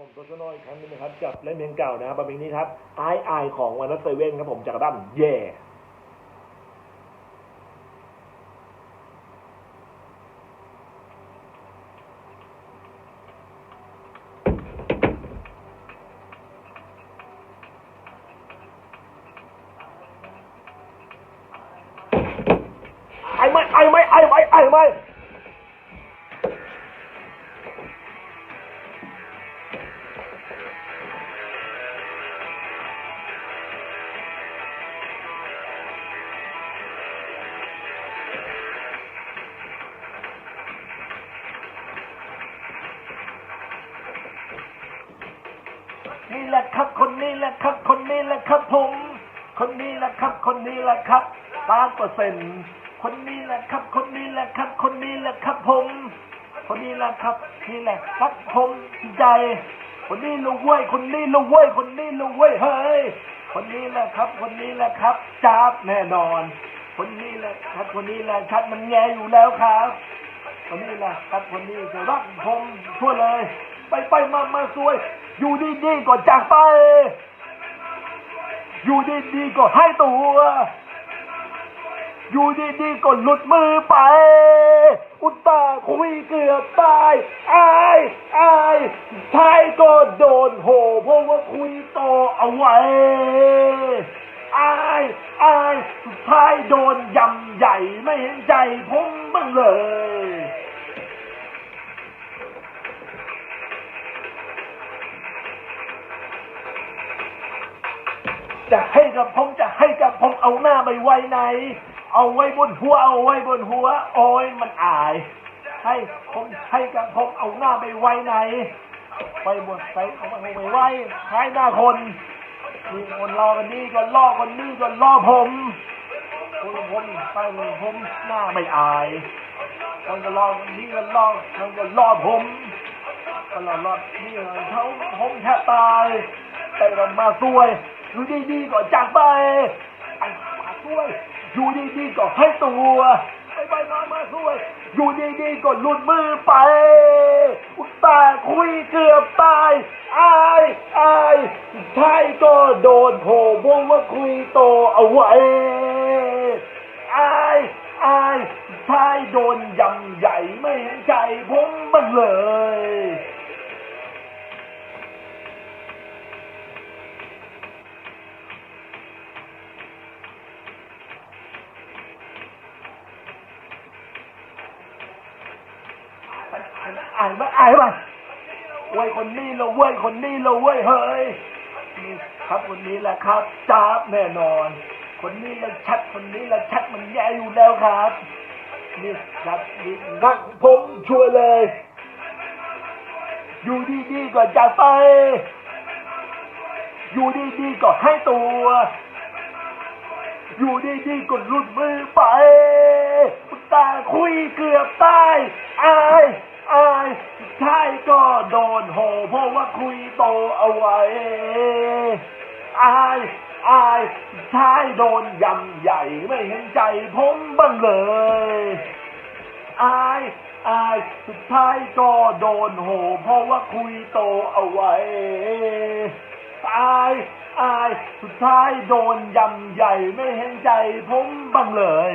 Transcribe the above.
ผมตัวชโนอีกครั้งหนึงนะครับกับเล่นเพลงเก่านะครับเพลงนี้ครับไอไอของวันนัทเซเว่นครับผมจากอัลบั้มเย่ไอไหมไอไหมไอไหมไอไหม นี่แหละครับ คนนี้แหละครับ คนนี้แหละครับผม คนนี้แหละครับ คนนี้แหละครับล้านเปอร์เซ็นต์คนนี้แหละครับ คนนี้แหละครับ คนนี้แหละครับผม คนนี้แหละครับ นี่แหละครับผมใจ คนนี้ลูกเว้ย คนนี้ลูกเว้ย คนนี้ลูกเว้ย เฮ้ย คนนี้แหละครับ คนนี้แหละครับจ้าบแน่นอน คนนี้แหละครับ คนนี้แหละชัดมันแง่อยู่แล้วครับ คนนี้แหละครับ คนนี้จะรักผมทั่วเลย ไปไปมามาซวย อยู่ดีๆก็จากไป อยู่ดีๆก็ให้ตัว อยู่ดีๆก็หลุดมือไป อุตตาคุยเกือบตายอายอายท้ายก็โดนโหเพราะว่าคุยโตอเอาไว้อายอายสุดท้ายโดนยำใหญ่ไม่เห็นใจผมบ้างเลย จะให้กับผมจะให้กับผมเอาหน้าไปไว้ไหน เอาไว้บนหัวเอาไว้บนหัว โอ้ยมันอาย ให้ผมให้กับผมเอาหน้าไปไว้ไหน ไปบนไปเอาไปไปไว้ท้ายหน้าคนนี่คนรอกันนี่ก็ล่อคนนี่ก็ล่อผมคนผมไปเลยผมหน้าไม่อายคนก็ล่อคนนี้ก็ล่อคนก็ล่อผมก็ล่อล่อนี่เลยเขาผมแทบตายแต่เรามาซวย อยู่ดีๆก็จากไปไอ้มาซวย อยู่ดีๆก็ให้ตัวไปไปมามาซวย อยู่ดีๆก็หลุดมือไปอุตส่าคุยเกือบตายอายอายใช่ก็โดนโผล่เพราะว่าคุยโตเอาไว้อายอายใช่โดนยำใหญ่ไม่เห็นใจผมบ้างเลย อ่านมาอ่านมาเว้ยคนนี้เราเว้ยคนนี้เราเว้ยเฮ้ยนี่ครับคนนี้แหละครับจ้าบแน่นอน คนนี้แหละชัดคนนี้แหละชัดมันแย่อยู่แล้วครับนี่ครับนี่นักผมช่วยเลย อยู่ดีๆก็จะไป อยู่ดีๆก็ให้ตัว อยู่ดีๆก็หลุดมือไป ตาคุยเกือบตายอายอายใช่ก็โดนโหเพราะว่าคุยโตเอาไว้อายอายใช่โดนยำใหญ่ไม่เห็นใจผมบ้างเลยอายอายสุดท้ายก็โดนโหเพราะว่าคุยโตเอาไว้อายอายสุดท้ายโดนยำใหญ่ไม่เห็นใจผมบ้างเลย